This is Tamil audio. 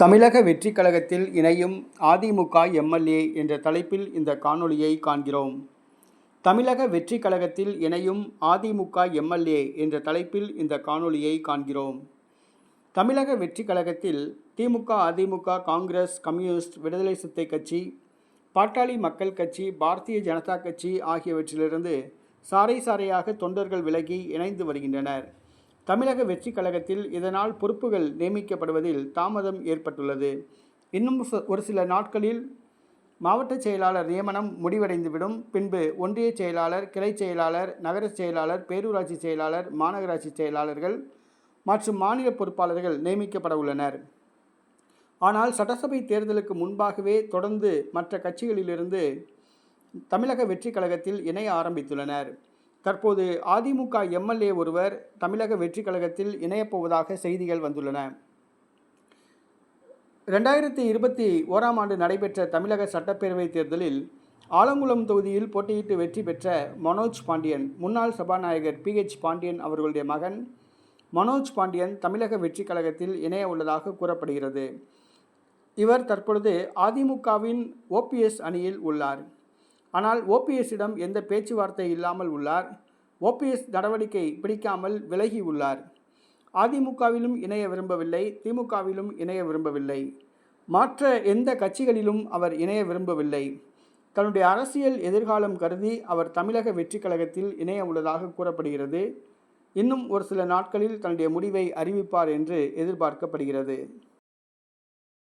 தமிழக வெற்றி கழகத்தில் இணையும் அதிமுக எம்எல்ஏ என்ற தலைப்பில் இந்த காணொளியை காண்கிறோம். தமிழக வெற்றி கழகத்தில் இணையும் அதிமுக எம்எல்ஏ என்ற தலைப்பில் இந்த காணொளியை காண்கிறோம். தமிழக வெற்றி கழகத்தில் திமுக அதிமுக காங்கிரஸ் கம்யூனிஸ்ட் விடுதலை சித்தை கட்சி பாட்டாளி மக்கள் கட்சி பாரதிய ஜனதா கட்சி ஆகியவற்றிலிருந்து சாறை சாரையாக தொண்டர்கள் விலகி இணைந்து வருகின்றனர். தமிழக வெற்றி கழகத்தில் இதனால் பொறுப்புகள் நியமிக்கப்படுவதில் தாமதம் ஏற்பட்டுள்ளது. இன்னும் ச- ஒரு சில நாட்களில் மாவட்ட செயலாளர் நியமனம் முடிவடைந்துவிடும். பின்பு ஒன்றிய செயலாளர் கிளை செயலாளர் நகர செயலாளர் பேரூராட்சி செயலாளர் மாநகராட்சி செயலாளர்கள் மற்றும் மாநில பொறுப்பாளர்கள் நியமிக்கப்பட உள்ளனர். ஆனால் சட்டசபை தேர்தலுக்கு முன்பாகவே தொடர்ந்து மற்ற கட்சிகளிலிருந்து தமிழக வெற்றி கழகத்தில் இணைய ஆரம்பித்துள்ளனர். தற்போது அதிமுக எம்எல்ஏ ஒருவர் தமிழக வெற்றி கழகத்தில் இணையப்போவதாக செய்திகள் வந்துள்ளன. ரெண்டாயிரத்தி இருபத்தி ஓராம் ஆண்டு நடைபெற்ற தமிழக சட்டப்பேரவைத் தேர்தலில் ஆலங்குளம் தொகுதியில் போட்டியிட்டு வெற்றி பெற்ற மனோஜ் பாண்டியன் முன்னாள் சபாநாயகர் பிஹெச் பாண்டியன் அவர்களுடைய மகன் மனோஜ் பாண்டியன் தமிழக வெற்றி கழகத்தில் இணைய உள்ளதாக கூறப்படுகிறது. இவர் தற்பொழுது அதிமுகவின் ஓபிஎஸ் அணியில் உள்ளார். ஆனால் ஓபிஎஸ்ஸிடம் எந்த பேச்சுவார்த்தை இல்லாமல் உள்ளார். ஓபிஎஸ் நடவடிக்கை பிடிக்காமல் விலகி உள்ளார். அதிமுகவிலும் இணைய விரும்பவில்லை திமுகவிலும் இணைய விரும்பவில்லை. மாற்ற எந்த கட்சிகளிலும் அவர் இணைய விரும்பவில்லை. தன்னுடைய அரசியல் எதிர்காலம் கருதி அவர் தமிழக வெற்றி கழகத்தில் இணைய உள்ளதாக கூறப்படுகிறது. இன்னும் ஒரு சில நாட்களில் தன்னுடைய முடிவை அறிவிப்பார் என்று எதிர்பார்க்கப்படுகிறது.